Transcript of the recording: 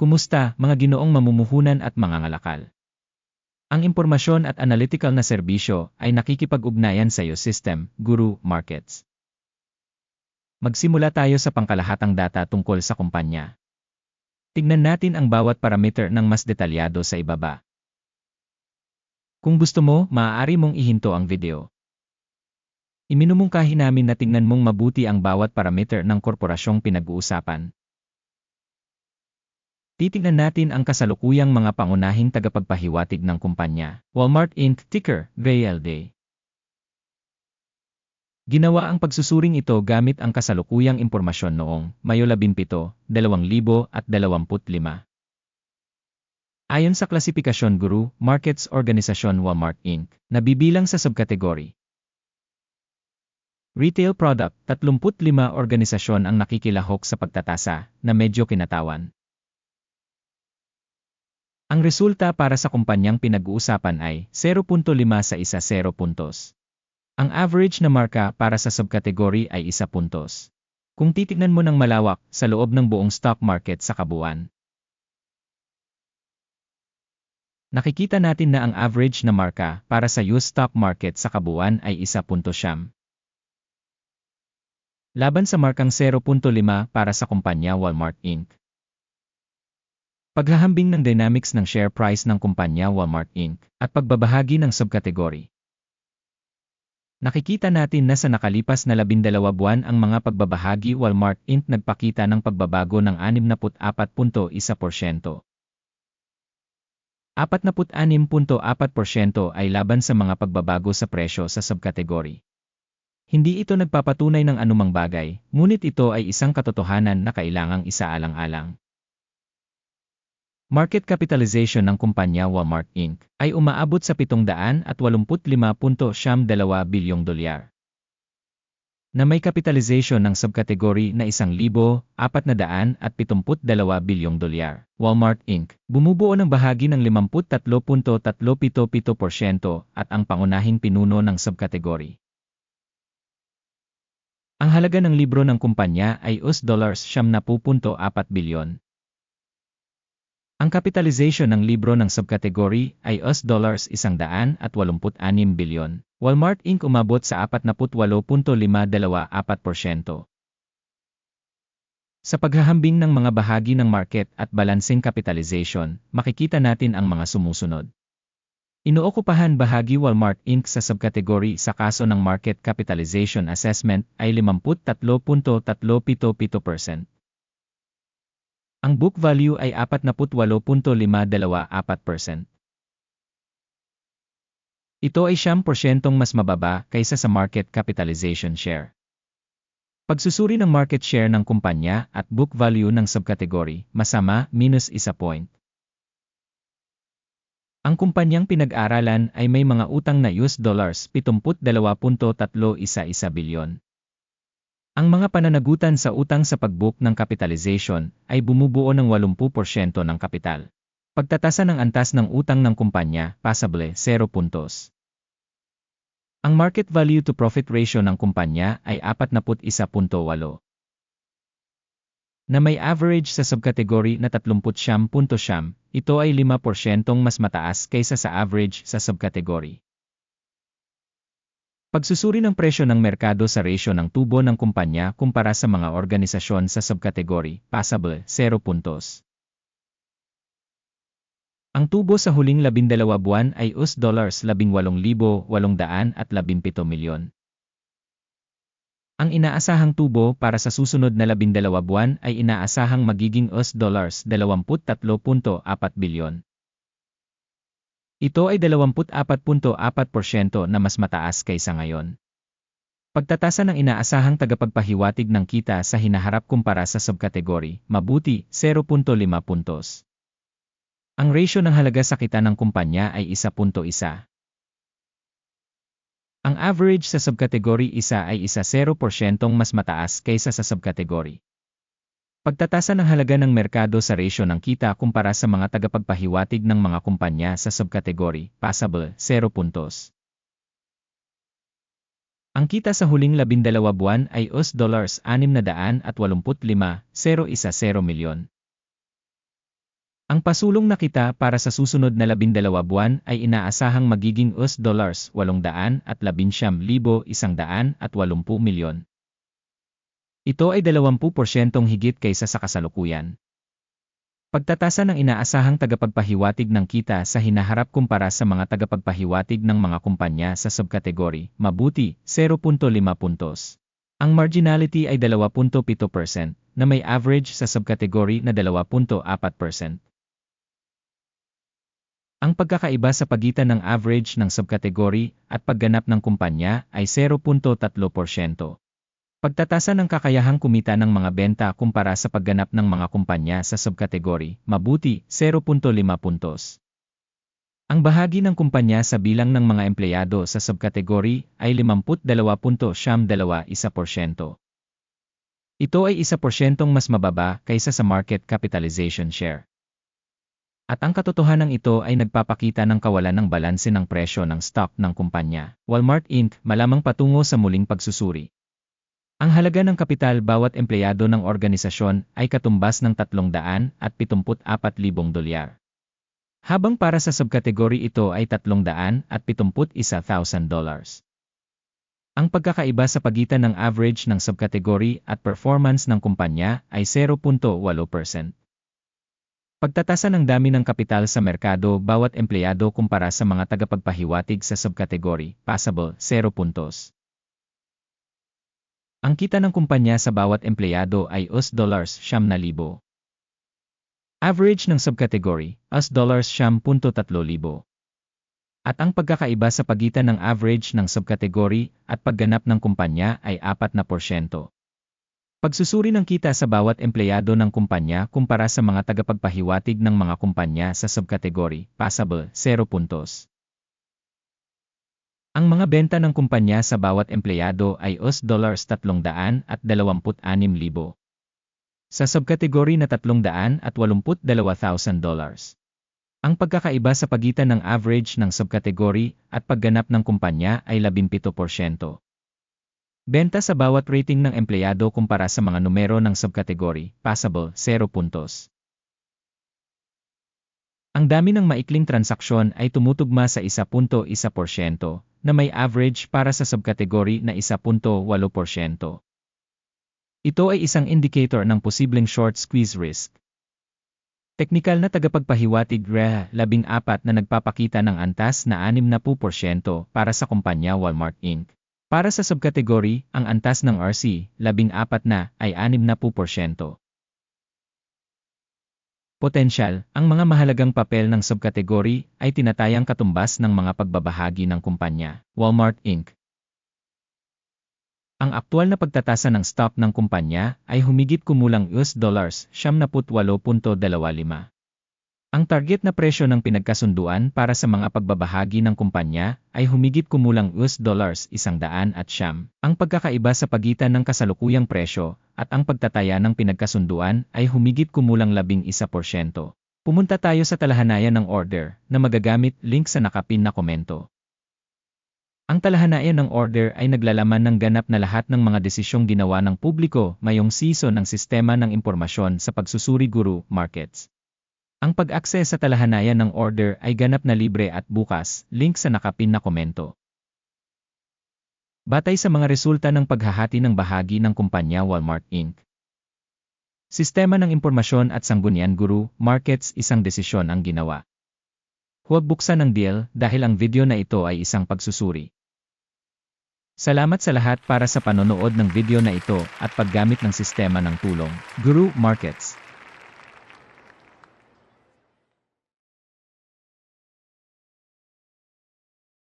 Kumusta, mga ginoong mamumuhunan at mga ngalakal? Ang impormasyon at analytical na serbisyo ay nakikipag-ugnayan sa iyo system, guru, markets. Magsimula tayo sa pangkalahatang data tungkol sa kumpanya. Tignan natin ang bawat parameter ng mas detalyado sa ibaba. Kung gusto mo, maaari mong ihinto ang video. Iminumungkahi namin na tingnan mong mabuti ang bawat parameter ng korporasyong pinag-uusapan. Titingnan natin ang kasalukuyang mga pangunahing tagapagpahiwatig ng kumpanya. Walmart Inc. Ticker, VLD. Ginawa ang pagsusuring ito gamit ang kasalukuyang impormasyon noong Mayo 17, 2025. Ayon sa klasifikasyon guru, Markets Organisasyon Walmart Inc., nabibilang sa subkategory. Retail Product, 35 organisasyon ang nakikilahok sa pagtatasa na medyo kinatawan. Ang resulta para sa kumpanyang pinag-uusapan ay 0.5 sa isa 0 puntos. Ang average na marka para sa subkategory ay 1 puntos. Kung titignan mo ng malawak sa loob ng buong stock market sa kabuuan. Nakikita natin na ang average na marka para sa US stock market sa kabuuan ay 1.7. Laban sa markang 0.5 para sa kumpanya Walmart Inc. Paghahambing ng dynamics ng share price ng kumpanya Walmart Inc. at pagbabahagi ng subkategory. Nakikita natin na sa nakalipas na labindalawa buwan ang mga pagbabahagi Walmart Inc. nagpakita ng pagbabago ng 64.1%. 46.4% ay laban sa mga pagbabago sa presyo sa subkategory. Hindi ito nagpapatunay ng anumang bagay, ngunit ito ay isang katotohanan na kailangang isaalang-alang. Market capitalization ng kumpanya Walmart Inc. ay umaabot sa 785.72 bilyong dolyar. Na may capitalization ng subkategory na 1,472 bilyong dolyar. Walmart Inc. bumubuo ng bahagi ng 53.377% at ang pangunahing pinuno ng subkategory. Ang halaga ng libro ng kumpanya ay US dollars 70.4 bilyon. Ang capitalization ng libro ng subkategory ay US dollars 186 bilyon. Walmart Inc. umabot sa 48.524%. Sa paghahambing ng mga bahagi ng market at balancing capitalization, makikita natin ang mga sumusunod. Inookupahan bahagi Walmart Inc. sa subkategory sa kaso ng market capitalization assessment ay 53.377%. Ang book value ay 48.524%. Ito ay 10% mas mababa kaysa sa market capitalization share. Pagsusuri ng market share ng kumpanya at book value ng subkategory, masama, minus isa point. Ang kumpanyang pinag-aralan ay may mga utang na US dollars 72.311 bilyon. Ang mga pananagutan sa utang sa pagbook ng capitalization ay bumubuo ng 80% ng kapital. Pagtatasa ng antas ng utang ng kumpanya, pasable 0 puntos. Ang market value to profit ratio ng kumpanya ay 41.8 na may average sa subkategory na 30.7, ito ay 5% mas mataas kaysa sa average sa subkategory. Pagsusuri ng presyo ng merkado sa ratio ng tubo ng kumpanya kumpara sa mga organisasyon sa subkategory, passable, 0 puntos. Ang tubo sa huling labindalawa buwan ay US dollars 18,817 milyon. Ang inaasahang tubo para sa susunod na labindalawa buwan ay inaasahang magiging US dollars 23.4 bilyon. Ito ay 24.4% na mas mataas kaysa ngayon. Pagtatasa ng inaasahang tagapagpahiwatig ng kita sa hinaharap kumpara sa subkategory, mabuti, 0.5 puntos. Ang ratio ng halaga sa kita ng kumpanya ay 1.1. Ang average sa subkategory isa ay isa 0% mas mataas kaysa sa subkategory. Pagtatasa ng halaga ng merkado sa ratio ng kita kumpara sa mga tagapagpahiwatig ng mga kumpanya sa subkategory, passable, 0 puntos. Ang kita sa huling labindalawa buwan ay US dollars 685,010 milyon. Ang pasulong na kita para sa susunod na 12 buwan ay inaasahang magiging US dollars 800 at 11,180 milyon. Ito ay 20% higit kaysa sa kasalukuyan. Pagtatasa ng inaasahang tagapagpahiwatig ng kita sa hinaharap kumpara sa mga tagapagpahiwatig ng mga kumpanya sa subkategory, mabuti, 0.5 puntos. Ang marginality ay 2.7% na may average sa subkategory na 2.4%. Ang pagkakaiba sa pagitan ng average ng subkategory at pagganap ng kumpanya ay 0.3%. Pagtatasa ng kakayahang kumita ng mga benta kumpara sa pagganap ng mga kumpanya sa subkategory, mabuti, 0.5 puntos. Ang bahagi ng kumpanya sa bilang ng mga empleyado sa subkategory ay 52.71%. Ito ay 1% mas mababa kaysa sa market capitalization share. At ang katotohanan ito ay nagpapakita ng kawalan ng balanse ng presyo ng stock ng kumpanya. Walmart Inc. malamang patungo sa muling pagsusuri. Ang halaga ng kapital bawat empleyado ng organisasyon ay katumbas ng 374,000 dolyar. Habang para sa subkategory ito ay 371,000 dollars. Ang pagkakaiba sa pagitan ng average ng subkategory at performance ng kumpanya ay 0.8%. Pagtatasa ng dami ng kapital sa merkado bawat empleyado kumpara sa mga tagapagpahiwatig sa subkategory, passable, 0 puntos. Ang kita ng kumpanya sa bawat empleyado ay US dollars siyam na libo. Average ng subkategory, US dollars siyam punto tatlo libo. At ang pagkakaiba sa pagitan ng average ng subkategory at pagganap ng kumpanya ay 4 na porsyento. Pagsusuri ng kita sa bawat empleyado ng kumpanya kumpara sa mga tagapagpahiwatig ng mga kumpanya sa subkategory, passable, 0 puntos. Ang mga benta ng kumpanya sa bawat empleyado ay US dollars 300 at 26,000. Sa subkategory na 300 at 82,000 dollars. Ang pagkakaiba sa pagitan ng average ng subkategory at pagganap ng kumpanya ay 17%. Benta sa bawat rating ng empleyado kumpara sa mga numero ng subkategory, passable, 0 puntos. Ang dami ng maikling transaksyon ay tumutugma sa 1.1% na may average para sa subkategory na 1.8%. Ito ay isang indicator ng posibleng short squeeze risk. Teknikal na tagapagpahiwatig REH 14 na nagpapakita ng antas na 60% para sa kumpanya Walmart Inc. Para sa subkategory, ang antas ng RC, 14 na, ay 60%. Potensyal, ang mga mahalagang papel ng subkategory ay tinatayang katumbas ng mga pagbabahagi ng kumpanya, Walmart Inc. Ang aktual na pagtatasa ng stock ng kumpanya ay humigit kumulang US dollars 78.25. Ang target na presyo ng pinagkasunduan para sa mga pagbabahagi ng kumpanya ay humigit kumulang US dollars 100 at siyam. Ang pagkakaiba sa pagitan ng kasalukuyang presyo at ang pagtataya ng pinagkasunduan ay humigit kumulang 11%. Pumunta tayo sa talahanayan ng order na magagamit link sa nakapin na komento. Ang talahanayan ng order ay naglalaman ng ganap na lahat ng mga desisyong ginawa ng publiko mayong season ng sistema ng impormasyon sa pagsusuri guru markets. Ang pag-access sa talahanayan ng order ay ganap na libre at bukas, link sa nakapin na komento. Batay sa mga resulta ng paghahati ng bahagi ng kumpanya Walmart Inc. Sistema ng Impormasyon at Sanggunian Guru, Markets isang desisyon ang ginawa. Huwag buksan ang deal dahil ang video na ito ay isang pagsusuri. Salamat sa lahat para sa panonood ng video na ito at paggamit ng sistema ng tulong, Guru Markets.